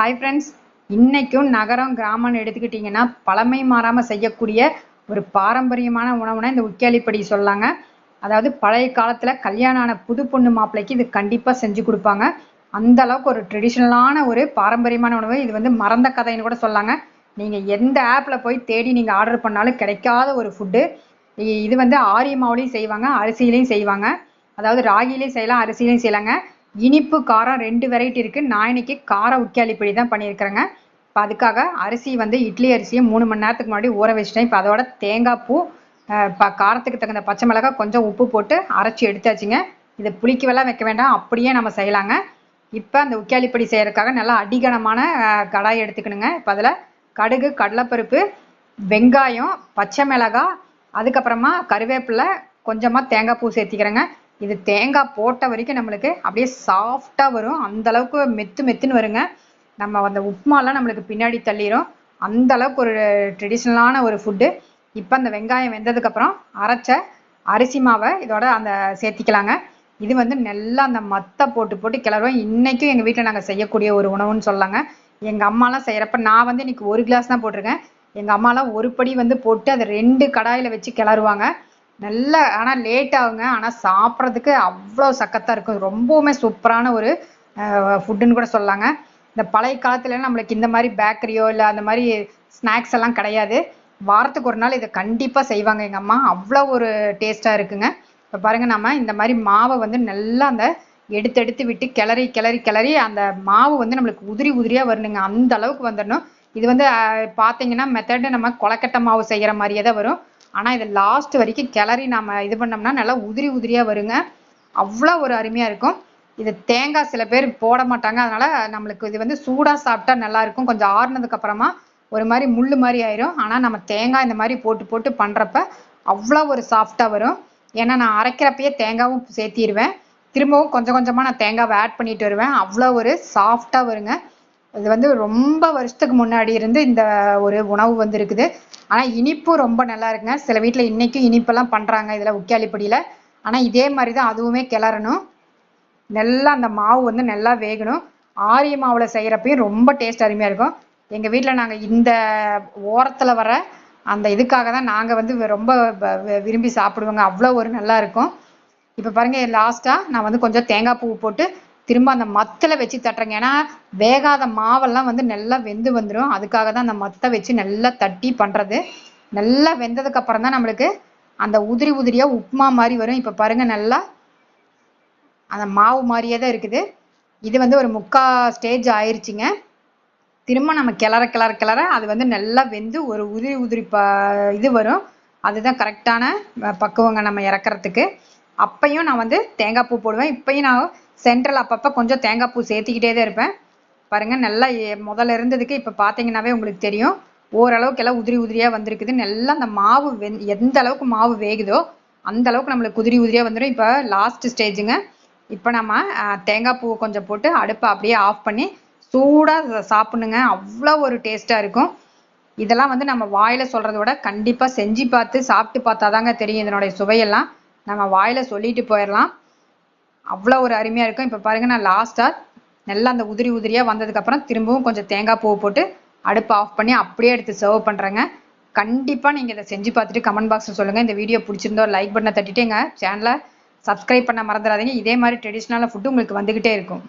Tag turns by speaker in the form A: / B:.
A: Hi friends இன்னைக்கும் நகரம் கிராமம்னு எடுத்துக்கிட்டிங்கன்னா பழமை மாறாமல் செய்யக்கூடிய ஒரு பாரம்பரியமான உணவுனா இந்த உக்கியாலிப்படி சொல்லாங்க. அதாவது பழைய காலத்தில் கல்யாணம் ஆன புது பொண்ணு மாப்பிள்ளைக்கு இது கண்டிப்பாக செஞ்சு கொடுப்பாங்க. அந்த அளவுக்கு ஒரு ட்ரெடிஷ்னலான ஒரு பாரம்பரியமான உணவு. இது வந்து மறந்த கதைன்னு கூட சொல்லாங்க. நீங்கள் எந்த ஆப்பில் போய் தேடி நீங்கள் ஆர்டர் பண்ணாலும் கிடைக்காத ஒரு ஃபுட்டு இது வந்து ஆரிய மாவுலையும் செய்வாங்க அரிசியிலையும் செய்வாங்க. அதாவது ராகிலையும் செய்யலாம் அரிசிலையும் செய்யலாங்க. இனிப்பு காரம் ரெண்டு வெரைட்டி இருக்குது நான் இன்னைக்கு கார உக்கியாலிப்படி தான் பண்ணியிருக்கிறேங்க. இப்போ அதுக்காக அரிசி வந்து இட்லி அரிசியை மூணு மணி நேரத்துக்கு முன்னாடி ஊற வச்சிட்டேன். இப்போ அதோட தேங்காய் பூ இப்போ காரத்துக்கு தகுந்த பச்சை மிளகாய் கொஞ்சம் உப்பு போட்டு அரைச்சி எடுத்தாச்சுங்க. இதை புளிக்கவெல்லாம் வைக்க வேண்டாம். அப்படியே நம்ம செய்யலாங்க. இப்போ அந்த உக்காளிப்படி செய்யறதுக்காக நல்லா அடிகனமான கடாய் எடுத்துக்கணுங்க. இப்போ அதில் கடுகு கடலைப்பருப்பு வெங்காயம் பச்சை மிளகாய் அதுக்கப்புறமா கருவேப்பிலை கொஞ்சமாக தேங்காய் பூ சேர்த்திக்கிறேங்க. இது தேங்காய் போட்ட வரைக்கும் நம்மளுக்கு அப்படியே சாஃப்டாக வரும். அந்த அளவுக்கு மெத்து மெத்துன்னு வருங்க. நம்ம அந்த உப்புமாலாம் நம்மளுக்கு பின்னாடி தள்ளிடும் அந்த அளவுக்கு ஒரு ட்ரெடிஷ்னலான ஒரு ஃபுட்டு இப்போ அந்த வெங்காயம் வெந்ததுக்கப்புறம் அரைச்ச அரிசி மாவை இதோட அந்த சேர்த்திக்கலாங்க. இது வந்து நல்லா அந்த மத்தை போட்டு போட்டு கிளறுவோம். இன்றைக்கும் எங்கள் வீட்டில் நாங்கள் செய்யக்கூடிய ஒரு உணவுன்னு சொல்லாங்க எங்கள் அம்மாலாம் செய்கிறப்ப நான் வந்து இன்னைக்கு ஒரு கிளாஸ் தான் போட்டிருக்கேன். எங்கள் அம்மாலாம் ஒரு படி வந்து போட்டு அதை ரெண்டு கடாயில் வச்சு கிளறுவாங்க. நல்ல ஆனால் லேட் ஆகுங்க. ஆனால் சாப்பிட்றதுக்கு அவ்வளோ சக்கத்தாக இருக்கும். ரொம்பவுமே சூப்பரான ஒரு ஃபுட்டுன்னு கூட சொல்லாங்க இந்த பழைய காலத்துல நம்மளுக்கு இந்த மாதிரி பேக்கரியோ இல்லை அந்த மாதிரி ஸ்நாக்ஸ் எல்லாம் கிடையாது. வாரத்துக்கு ஒரு நாள் இதை கண்டிப்பாக செய்வாங்க எங்கள் அம்மா. அவ்வளோ ஒரு டேஸ்ட்டாக இருக்குங்க. இப்போ பாருங்க நம்ம இந்த மாதிரி மாவை வந்து நல்லா அந்த எடுத்து எடுத்து விட்டு கிளறி கிளறி கிளறி அந்த மாவு வந்து நம்மளுக்கு உதிரி உதிரியாக வரணுங்க. அந்த அளவுக்கு வந்துடணும் இது வந்து பார்த்தீங்கன்னா மெத்தடு நம்ம கொலக்கட்டை மாவு செய்கிற மாதிரியே தான் வரும். ஆனால் இது லாஸ்ட் வரைக்கும் கிளறி நம்ம இது பண்ணோம்னா நல்லா உதிரி உதிரியாக வருங்க. அவ்வளோ ஒரு அருமையாக இருக்கும். இது தேங்காய் சில பேர் போட மாட்டாங்க. அதனால நம்மளுக்கு இது வந்து சூடாக சாப்பிட்டா நல்லா இருக்கும். கொஞ்சம் ஆறுனதுக்கப்புறமா ஒரு மாதிரி முள் மாதிரி ஆயிரும். ஆனால் நம்ம தேங்காய் இந்த மாதிரி போட்டு போட்டு பண்ணுறப்ப அவ்வளோ ஒரு சாஃப்டாக வரும். ஏன்னா நான் அரைக்கிறப்பயே தேங்காவும் சேர்த்திடுவேன் திரும்பவும் கொஞ்சம் கொஞ்சமாக நான் தேங்காவை ஆட் பண்ணிட்டு வருவேன். அவ்வளோ ஒரு சாஃப்டாக வருங்க. இது வந்து ரொம்ப வருஷத்துக்கு முன்னாடி இருந்து இந்த ஒரு உணவு வந்து இருக்குது ஆனால் இனிப்பும் ரொம்ப நல்லா இருக்குங்க. சில வீட்டில் இன்றைக்கும் இனிப்பெல்லாம் பண்ணுறாங்க இதில் உக்கியாலிப்படியில் ஆனால் இதே மாதிரி தான் அதுவுமே கிளறணும். நல்லா அந்த மாவு வந்து நல்லா வேகணும். ஆரிய மாவில் செய்கிறப்பையும் ரொம்ப டேஸ்ட் அருமையாக இருக்கும். எங்கள் வீட்டில் நாங்கள் இந்த ஓரத்தில் வர அந்த இதுக்காக தான் நாங்கள் வந்து ரொம்ப விரும்பி சாப்பிடுவோங்க. அவ்வளோ ஒரு நல்லா இருக்கும். இப்போ பாருங்கள் லாஸ்ட்டாக நான் வந்து கொஞ்சம் தேங்காய் பூ போட்டு திரும்ப அந்த மத்தில் வச்சு தட்டுறேங்க. ஏன்னா வேகாத மாவெல்லாம் வந்து நல்லா வெந்து வந்துடும் அதுக்காக தான் அந்த மத்தை வச்சு நல்லா தட்டி பண்ணுறது நல்லா வெந்ததுக்கு அப்புறம் தான் நம்மளுக்கு அந்த உதிரி உதிரியாக உப்புமா மாதிரி வரும். இப்போ பாருங்க நல்லா அந்த மாவு மாதிரியே தான் இருக்குது. இது வந்து ஒரு முக்கா ஸ்டேஜ் ஆயிடுச்சுங்க திரும்ப நம்ம கிளற கிளற கிளற அது வந்து நல்லா வெந்து ஒரு உதிரி உதிரி ப இது வரும். அதுதான் கரெக்டான பக்குவங்க நம்ம இறக்குறதுக்கு. அப்பையும் நான் வந்து தேங்காய் பூ போடுவேன். இப்பையும் நான் சென்ட்ரல் அப்பப்போ கொஞ்சம் தேங்காய் பூ சேர்த்திக்கிட்டே தான் இருப்பேன். பாருங்கள் நல்லா முதல்ல இருந்ததுக்கு இப்போ பார்த்தீங்கன்னாவே உங்களுக்கு தெரியும். ஓரளவுக்கு எல்லாம் உதிரி உதிரியாக வந்திருக்குது. நல்லா அந்த மாவு வெந் எந்த அளவுக்கு மாவு வேகுதோ அந்த அளவுக்கு நம்மளுக்கு உதிரி உதிரியாக வந்துடும் இப்போ லாஸ்ட் ஸ்டேஜுங்க இப்போ நம்ம தேங்காய் பூ கொஞ்சம் போட்டு அடுப்பை அப்படியே ஆஃப் பண்ணி சூடாக சாப்பிடுங்க அவ்வளோ ஒரு டேஸ்ட்டாக இருக்கும். இதெல்லாம் வந்து நம்ம வாயில் சொல்கிறத விட கண்டிப்பாக செஞ்சு பார்த்து சாப்பிட்டு பார்த்தா தாங்க தெரியும் இதனுடைய சுவையெல்லாம். நம்ம வாயில் சொல்லிட்டு போயிடலாம். அவ்வளோ ஒரு அருமையாக இருக்கும். இப்போ பாருங்க நான் லாஸ்ட்டாக நல்லா அந்த உதிரி உதிரியாக வந்ததுக்கப்புறம் திரும்பவும் கொஞ்சம் தேங்காய் பூ போட்டு அடுப்பு ஆஃப் பண்ணி அப்படியே எடுத்து சர்வ் பண்ணுறேங்க கண்டிப்பாக நீங்கள் இதை செஞ்சு பார்த்துட்டு கமெண்ட் பாக்ஸில் சொல்லுங்கள் இந்த வீடியோ பிடிச்சிருந்தோ லைக் பண்ண தட்டிட்டு எங்கள் சேனலை சப்ஸ்கிரைப் பண்ண மறந்துடாதீங்க. இதே மாதிரி ட்ரெடிஷ்னலாக ஃபுட்டு உங்களுக்கு வந்துக்கிட்டே இருக்கும்.